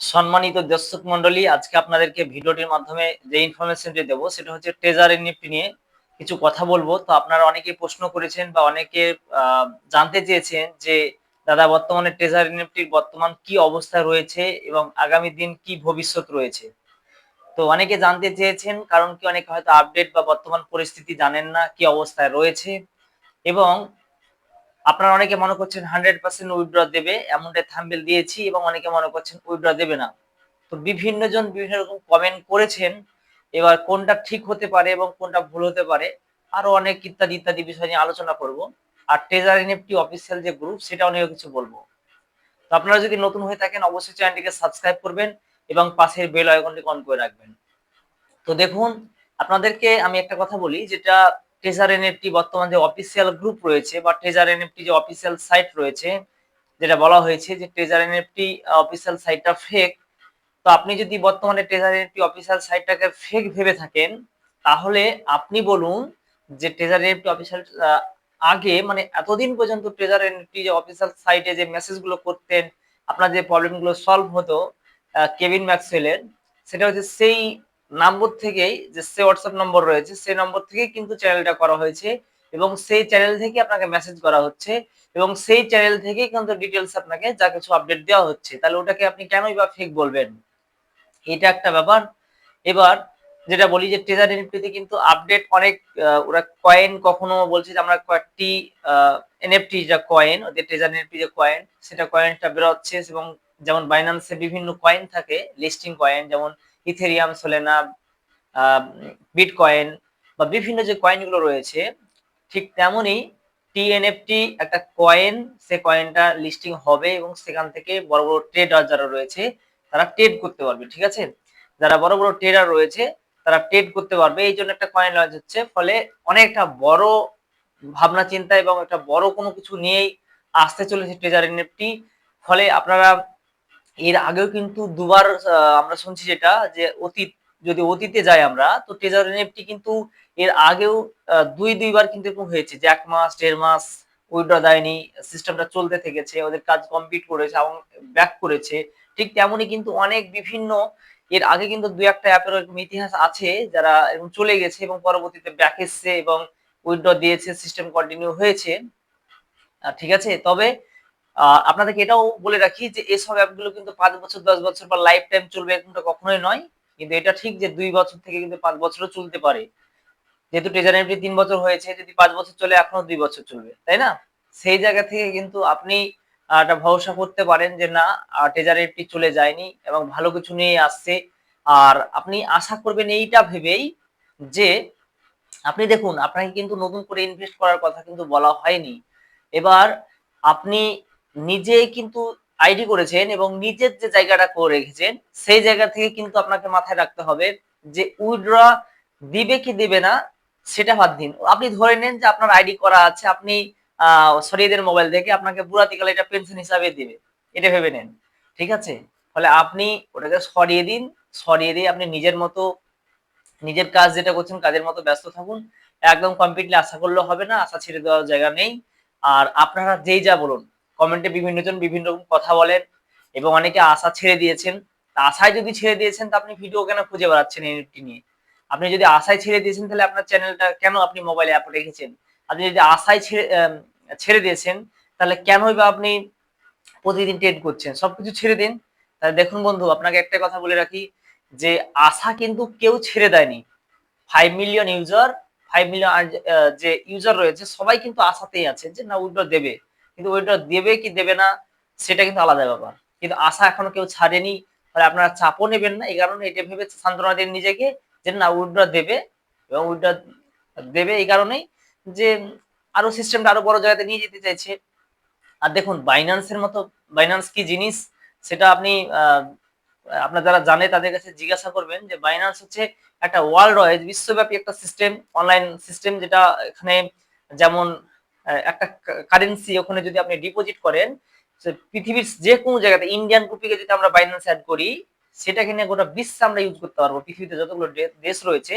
সম্মানিত দর্শক মন্ডলী আজকে আপনাদেরকে ভিডিওটির মাধ্যমে যে ইনফরমেশনটি দেবো, সেটা হচ্ছে ট্রেজার এনএফটি নিয়ে কিছু কথা বলব। তো আপনারা অনেকে প্রশ্ন করেছেন বা অনেকে জানতে চেয়েছেন যে, দাদা, বর্তমানে ট্রেজার এনএফটির বর্তমান কি অবস্থা রয়েছে এবং আগামী দিন কি ভবিষ্যৎ রয়েছে? তো অনেকে জানতে চেয়েছেন, কারণ কি অনেকে হয়তো আপডেট বা বর্তমান পরিস্থিতি জানেন না কি অবস্থায় রয়েছে। এবং আপনারা অনেকে মনে করছেন হান্ড্রেড পার্সেন্ট উইথড্র দেবে এমনটাই থাম্বেল দিয়েছি এবং অনেকে মনে করছেন উইড্র দেবে না। তো বিভিন্ন জন বিভিন্ন রকম কমেন্ট করেছেন, এবার কোনটা ঠিক হতে পারে এবং কোনটা ভুল হতে পারে, আরও অনেক ইত্যাদি ইত্যাদি বিষয় নিয়ে আলোচনা করব। আর ট্রেজার এনএফটি অফিসিয়াল যে গ্রুপ সেটাও নিয়েও কিছু বলব। তো আপনারা যদি নতুন হয়ে থাকেন, অবশ্যই চ্যানেলটিকে সাবস্ক্রাইব করবেন এবং পাশের বেল আইকনটি অন করে রাখবেন। তো দেখুন, আপনাদেরকে আমি একটা কথা বলি, যেটা ট্রেজার এনএফটি বর্তমান যে অফিসিয়াল গ্রুপ রয়েছে বা ট্রেজার এনএফটি যে অফিসিয়াল সাইট রয়েছে, যেটা বলা হয়েছে যে ট্রেজার এনএফটি অফিসিয়াল সাইটটা ফেক তো আপনি যদি বর্তমানে ট্রেজার এনএফটি অফিসিয়াল সাইটটাকে ফেক ভেবে থাকেন, তাহলে আপনি বলুন যে ট্রেজার এনএফটি অফিসিয়াল আগে মানে এতদিন পর্যন্ত ট্রেজার এনএফটি যে অফিসিয়াল সাইটে যে মেসেজগুলো করতেন, আপনার যে প্রবলেমগুলো সলভ হতো কেভিন ম্যাক্সওয়েলের সেটা হচ্ছে সেই নম্বর থেকেই যে সে হোয়াটসঅ্যাপ নম্বর রয়েছে সেই নম্বর থেকেই কিন্তু চ্যানেলটা করা হয়েছে এবং সেই চ্যানেল থেকে আপনাকে মেসেজ করা হচ্ছে এবং সেই চ্যানেল থেকে কিন্তু ডিটেলস আপনাকে যা কিছু আপডেট দেওয়া হচ্ছে। তাহলে ওটাকে আপনি কেনই বা ফেক বলবেন? এটা একটা ব্যাপার। এবার যেটা বলি যে ট্রেজার এনএফটিতে কিন্তু আপডেট অনেক ওরা কয়েন কখনো বলছে যে আমরা কয়েকটি এনএফটি যা কয়েন ওদের ট্রেজার এনএফটি যে কয়েন সেটা কয়েনটা বেরোচ্ছে এবং যেমন বাইন্যান্সে বিভিন্ন কয়েন থাকে লিস্টিং কয়েন যেমন ইথেরিয়াম সোলেনা বিটকয়েন বা বিভিন্ন যে কয়েনগুলো রয়েছে, ঠিক তেমনই টিএনএফটি একটা কয়েন, সে কয়েনটা লিস্টিং হবে এবং সেখান থেকে বড় বড় ট্রেডার যারা রয়েছে, তারা ট্রেড করতে পারবে, ঠিক আছে? যারা বড় বড় ট্রেডার রয়েছে, তারা ট্রেড করতে পারবে। এই জন্য একটা কয়েন লঞ্চ হচ্ছে, ফলে অনেকটা বড় ভাবনা, চিন্তা এবং একটা বড় কোনো কিছু নিয়েই আসতে চলেছে ট্রেজার এনএফটি ফলে আপনারা এর আগেও কিন্তু দুবার আমরা শুনছি যেটা, যে অতীত, যদি অতীতে যাই আমরা, তো ট্রেজার এনএফটি কিন্তু এর আগেও দুই, দুইবার কিন্তু এরকম হয়েছে যে এক মাস, দেড় মাস উইড্র দেয়নি সিস্টেমটা চলতে থেকেছে, ওদের কাজ কমপ্লিট করেছে এবং ব্যাক করেছে। ঠিক তেমনই কিন্তু অনেক বিভিন্ন, এর আগে কিন্তু দু একটা অ্যাপের এরকম ইতিহাস আছে, যারা এরকম চলে গেছে এবং পরবর্তীতে ব্যাক এসছে এবং উইড্র দিয়েছে সিস্টেম কন্টিনিউ হয়েছে। ঠিক আছে? তবে আপনাদেরকে এটাও বলে রাখি যে এসব অ্যাপগুলো কিন্তু পাঁচ বছর, দশ বছর বা লাইফ টাইম চলবে এরকমটা কখনোই নয়। কিন্তু এটা ঠিক যে দুই বছর থেকে কিন্তু পাঁচ বছরও চলতে পারে। যেহেতু ট্রেজার এফডি তিন বছর হয়েছে, যদি পাঁচ বছর চলে এখনও দুই বছর চলবে, তাই না? সেই জায়গা থেকে কিন্তু আপনি একটা ভরসা করতে পারেন যে না ট্রেজার এফডি চলে যায়নি এবং ভালো কিছু নিয়ে আসছে। আর আপনি আশা করবেন এইটা ভেবেই যে আপনি দেখুন, আপনাকে কিন্তু নতুন করে ইনভেস্ট করার কথা কিন্তু বলা হয়নি। এবার আপনি নিজেই কিন্তু আইডি করেছেন এবং নিজের যে জায়গাটা করে রেখেছেন, সেই জায়গা থেকে কিন্তু আপনাকে মাথায় রাখতে হবে যে উইড্র দিবে কি দিবে না, সেটা বাদ দিন। আপনি ধরে নেন যে আপনার আইডি করা আছে, আপনি সরিয়ে দেন মোবাইল থেকে আপনাকে বুড়াতিকালে এটা পেনশন হিসাবে দিবে। এটা ভেবে নেন, ঠিক আছে? ফলে আপনি ওটাকে সরিয়ে দিন, সরিয়ে দিয়ে আপনি নিজের মতো, নিজের কাজ যেটা করছেন, কাজের মতো ব্যস্ত থাকুন। একদম কমপ্লিটলি আশা করলেও হবে না, আশা ছেড়ে দেওয়ার জায়গা নেই। আর আপনারা যেই যা বলুন কমেন্টে বিভিন্ন জন বিভিন্ন রকম কথা বলেন এবং অনেকে আশা ছেড়ে দিয়েছেন। তা আশায় যদি ছেড়ে দিয়েছেন, তা আপনি ভিডিও কেন খুঁজে বেড়াচ্ছেন এনএফটি নিয়ে? আপনি যদি আশায় ছেড়ে দিয়েছেন, তাহলে আপনার চ্যানেলটা কেন আপনি মোবাইলে অ্যাপ রেখেছেন? আপনি যদি আশায় ছেড়ে ছেড়ে দিয়েছেন, তাহলে কেনই বা আপনি প্রতিদিন ট্রেড করছেন? সবকিছু ছেড়ে দিন। তাহলে দেখুন বন্ধু, আপনাকে একটা কথা বলে রাখি যে, আশা কিন্তু কেউ ছেড়ে দেয়নি। Five million user five million যে ইউজার রয়েছে, সবাই কিন্তু আশাতেই আছে যে, না উইড্র দেবে। কিন্তু ওইটা দেবে কি দেবে না, সেটা কিন্তু আলাদা ব্যাপার। কিন্তু আশা এখনও কেউ ছাড়েনি, ফলে আপনারা চাপও নেবেন না, এই কারণে এটা ভেবে সান্ত্বনা দিন নিজেকে যে না উইড্র দেবে এবং উইড্র দেবে এই কারণেই যে আরও সিস্টেমটা আরও বড় জায়গাতে নিয়ে যেতে চাইছে। আর দেখুন বাইন্যান্সের মতো বাইন্যান্স কি জিনিস? সেটা আপনি আপনার যারা জানে তাদের কাছে জিজ্ঞাসা করবেন যে বাইন্যান্স হচ্ছে একটা ওয়ার্ল্ড ওয়াইজ বিশ্বব্যাপী একটা সিস্টেম অনলাইন সিস্টেম যেটা এখানে যেমন একটা কারেন্সি ওখানে যদি আপনি ডিপোজিট করেন পৃথিবীর যে কোনো জায়গাতে ইন্ডিয়ান রুপিকে যদি আমরা বাইন্যান্স অ্যাড করি, সেটাকে নিয়ে গোটা বিশ্বে আমরা ইউজ করতে পারব। পৃথিবীতে যতগুলো দেশ রয়েছে,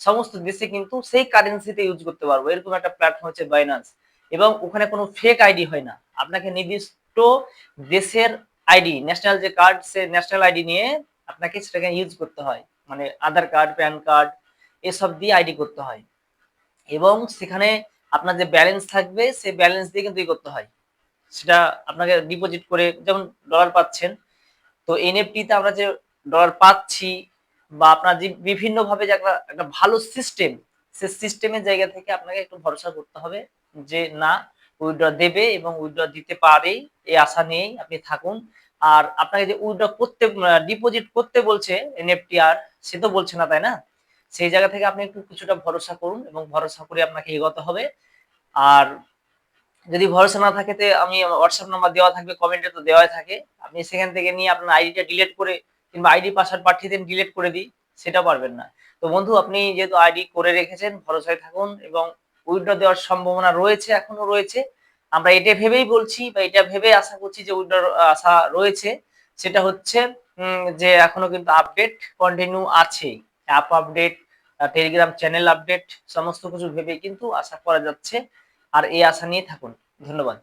সমস্ত দেশে কিন্তু সেই কারেন্সিতে ইউজ করতে পারব। এরকম একটা প্ল্যাটফর্ম হচ্ছে বাইন্যান্স এবং ওখানে কোনো ফেক আইডি হয় না। আপনাকে নির্দিষ্ট দেশের আইডি ন্যাশনাল যে কার্ড সে ন্যাশনাল আইডি নিয়ে আপনাকে সেটাকে ইউজ করতে হয়। মানে আধার কার্ড প্যান কার্ড এসব দিয়ে আইডি করতে হয়। এবং সেখানে আপনার যে ব্যালেন্স থাকবে, সেই ব্যালেন্স দিয়ে কিন্তু করতে হয়। সেটা আপনাকে ডিপোজিট করে যেমন ডলার পাচ্ছেন, তো এনএফটিতে আমরা যে ডলার পাচ্ছি বা আপনার যে বিভিন্নভাবে যে একটা একটা ভালো সিস্টেম সে সিস্টেমের জায়গা থেকে আপনাকে একটু ভরসা করতে হবে যে না উইথড্র দেবে এবং উইথড্র দিতে পারে এই আশা নিয়েই আপনি থাকুন। আর আপনাকে যে উইথড্র করতে ডিপোজিট করতে বলছে এনএফটি আর, সে তো বলছে না, তাই না? সেই জায়গা থেকে আপনি একটু কিছুটা ভরসা করুন এবং ভরসা করে আপনাকে এগোতে হবে। আর যদি ভরসা না থাকে আমি হোয়াটসঅ্যাপ নাম্বার দেওয়া থাকবে কমেন্টে তো দেওয়াই থাকে। আপনি সেখান থেকে নিয়ে আপনার আইডিটা ডিলিট করে কিংবা আইডি পাসওয়ার্ড পাঠিয়ে দিন ডিলিট করে দিই, সেটা পারবেন না। তো বন্ধু, আপনি যেহেতু আইডি করে রেখেছেন, ভরসায় থাকুন এবং উইথড্র দেওয়ার সম্ভাবনা রয়েছে এখনও রয়েছে। আমরা এটা ভেবেই বলছি বা এটা ভেবে আশা করছি যে উইথড্র আশা রয়েছে। সেটা হচ্ছে যে এখনও কিন্তু আপডেট কন্টিনিউ আছে। App update Telegram channel update সমস্ত কিছু ভেবে কিন্তু আশা করা যাচ্ছে। আর এই আশা নিয়ে থাকুন। ধন্যবাদ।